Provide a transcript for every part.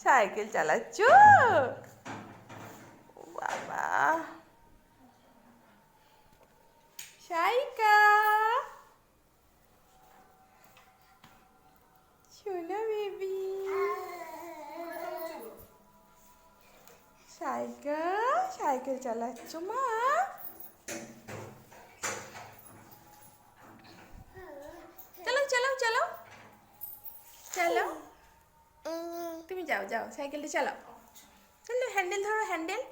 Cycle চালাচ্ছ? বাবা। সাইকা। শোনো baby. Cycle cycle চালাচ্ছ মা? চালাও চালাও চালাও তুমি যাও যাও সাইকেলটা চালাও। চলো হ্যান্ডেল ধরো হ্যান্ডেল।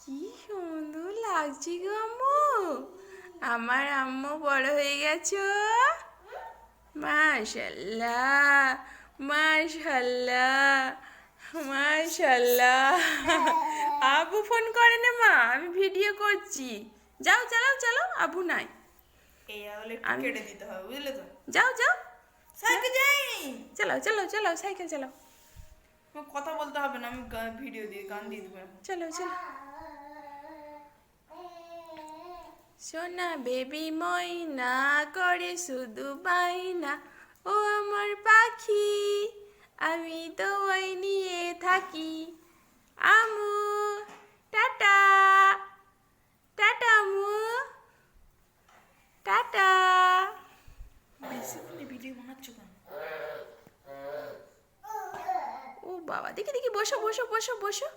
কি সুন্দর লাগছে গো আম্মু। আমার আম্মু বড় হয়ে গেছো মাশাল্লাহ মাশাল্লাহ মাশাল্লাহ। আবু ফোন করে না মা আমি ভিডিও করছি। যাও চালাও চালাও আবু নাই। আমি- কেটে দিতে হবে বুঝলে তো? যাও যাও। সাইকেল যাই চালাও চালাও চালাও সাইকেল চালাও। কথা বলতে হবে না আমি ভিডিও দিয়ে গান দিয়ে দেবো। চলো চলো সোনা বেবি ময়না করে শুধু বাইনা ও আমার পাখি আমি তো ওই নিয়ে থাকি আমু টাটা টাটা আমু টাটা বেশিক্ষণ ভিডিও বানাচ্ছ কেন ও বাবা দেখি দেখি বসো বসো বসো বসো।